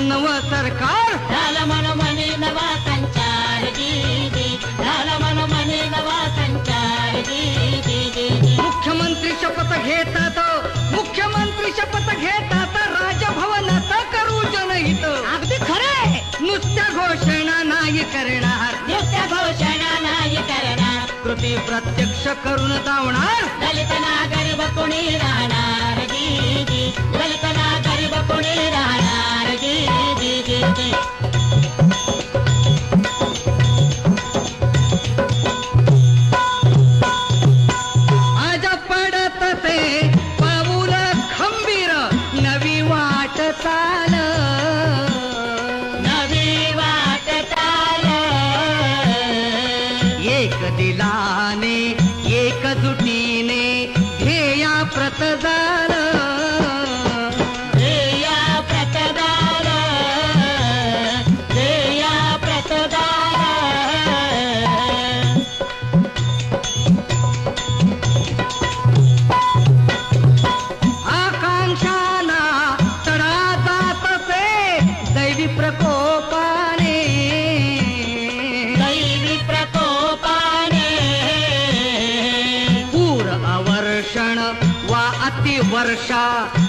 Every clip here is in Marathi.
नव सरकार. झाला मनोमनी नवा संचार झाला मनोमनी नवा संचार मुख्यमंत्री शपथ घेतात मुख्यमंत्री शपथ घेतात राजभवनात करू जनहित. अगदी खरंय नुसत्या घोषणा नाही करणार. नुसत्या घोषणा नाही करणार. कृती प्रत्यक्ष करून दावणार दलित नागरिक कोणी राहणार दलित नागरिक कोणी राहणार? दिलाने एकजुटीने ध्येया प्रत जाल.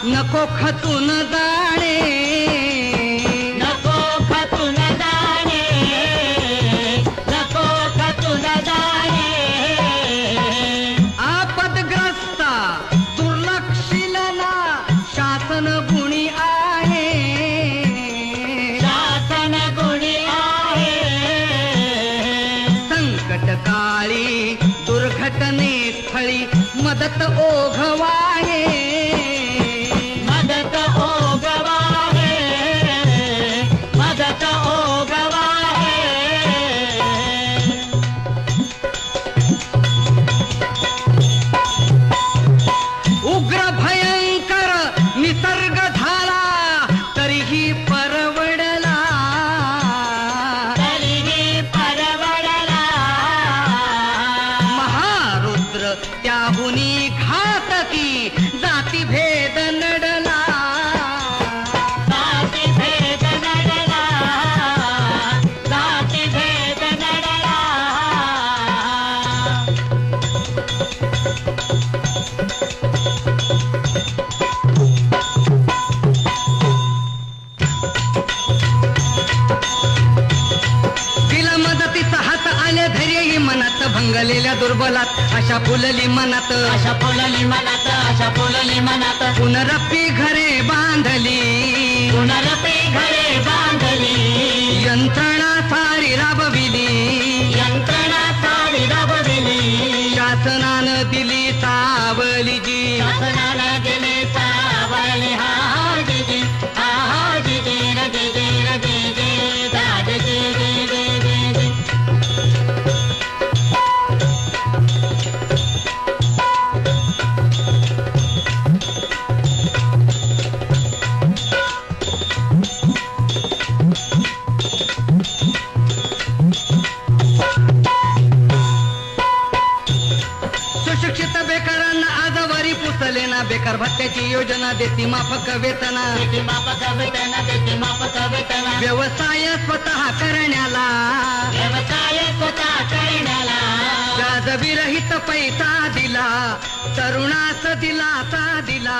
नको खचून जाणे. नको खतून जाणे. नको खतून जाणे. आपदग्रस्ता शासन गुणी आहे. शासन गुणी आहे. संकट काळी दुर्घटने स्थळी मदत ओघवाये. त्याहुनी घातकी भंगलेल्या दुर्बलात अशा फुलली मनात. अशा फुलली मनात अशा फुलली मनात. पुनरपी घरे बांधली. पुनरपी घरे बांधली. ना बेकार भत्त्याची योजना देती माफक वेतना. देते मापक वेतन देते मापक वेतन. व्यवसाय स्वतः करण्याला. व्यवसाय स्वतः करण्याला. व्याजविरहित पैसा दिला तरुणास दिलासा दिला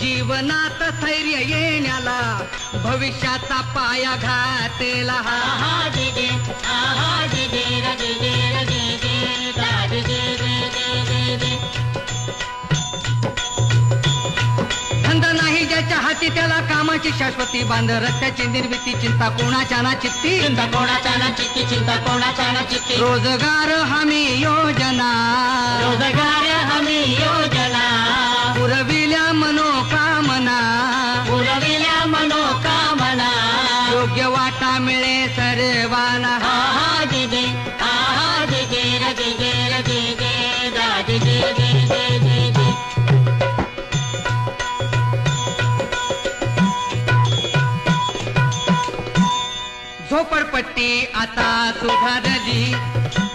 जीवनात स्थैर्य येण्याला. भविष्याचा पाया घातेला. हा हा हा जी हा हा जी नाही ज्याच्या हाती त्याला कामाची शाश्वती बांध रस्त्याची निर्मिती चिंता कोणाच्या ना चित्ती? चिंता कोणाच्या ना चित्ती चिंता कोणाच्या ना चित्ती? रोजगार हमी योजना. रोजगार हमी योजना. पुरविल्या मनोकामना. पुरविल्या मनोकामना. योग्य वाटा मिळे सर्वांना. हा हा झोपडपट्टी आता सुधारली.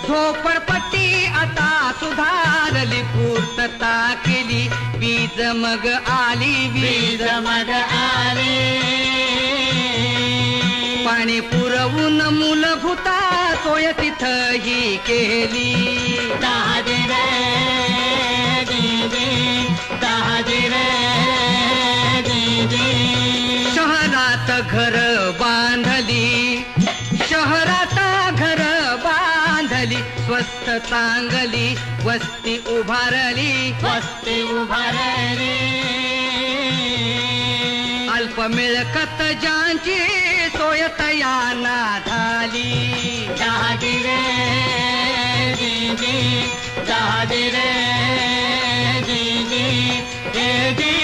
झोपडपट्टी आता सुधारली पूर्तता केली. वीज मग आली वीज मग आली. पाणी पुरवून मूलभूता सोय तिथही केली. दहाजी रे दीदी दहाजी शहरात घर स्वस्त चांगली वस्ती उभारली. वस्ती उभारली. अल्प मिळकत ज्यांची सोय तयाना झाली. दहाजी रे दीदी दहाजी रे दीदी दीदी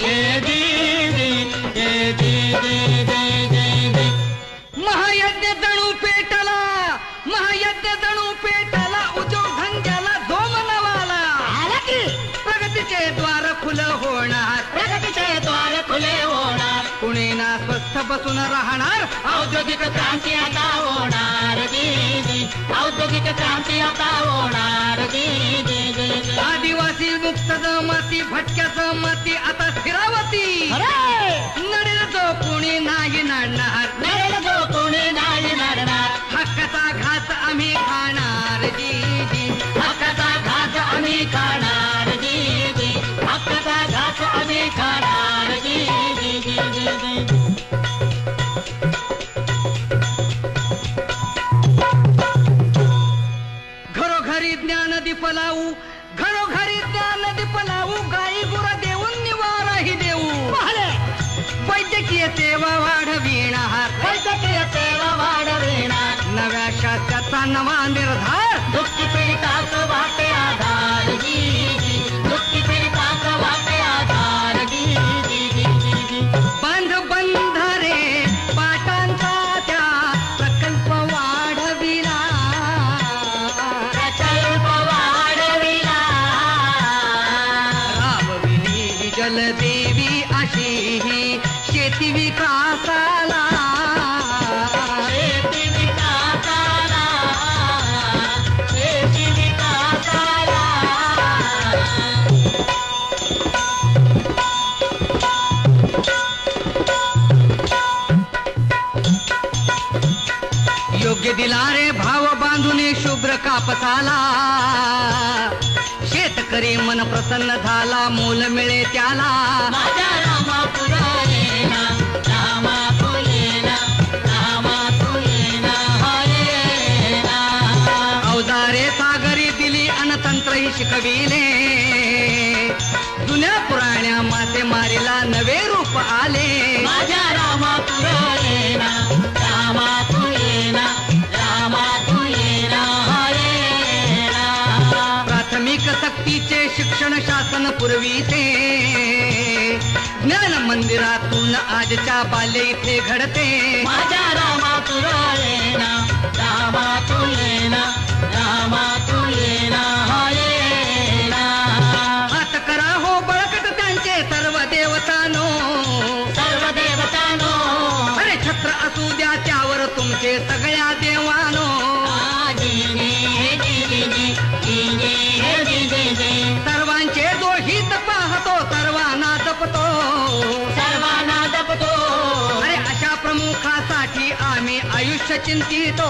दीदी दीदी पेटला उद्योग धंद्याला जोमनवाला. आला की. प्रगतीचे द्वार खुलं होणार. प्रगतीचे द्वार खुले होणार. कुणी ना स्वस्थ बसून राहणार? औद्योगिक क्रांती आता होणार. दीदी औद्योगिक क्रांती आता होणार. दीदी आदिवासी मुक्त जमाती भटक्या जमाती आता स्थिरावती खाणार जी हक्काचा घास आम्ही खाणार दीदी। हक्काचा घास आम्ही खाणार दीदी दीदी दीदी घरोघरी ज्ञान दीप लावू घरोघरी ज्ञान दीप लावू गाई गुर देऊन निवाराही देऊ। वैद्यकीय सेवा वाढविणार। वैद्यकीय सेवा वाढविणार। नव्या शास्त्राचा नवा निर्धार। Fuck बांधून शुभ्र कापसाला. शेतकरी मन प्रसन्न झाला मूल मिळे त्याला. अवजारे सागरी दिली अनतंत्रही शिकविले. जुन्या पुराण्या मासे मारीला नवे रूप आले. माझ्या रामा तुरायना पुरविते ज्ञान मंदिरातून आजच्या बाले इथे घडते. माझ्या रामा तुरायना रामा तुलेना रामा तुलेना हरेना चिंतितो.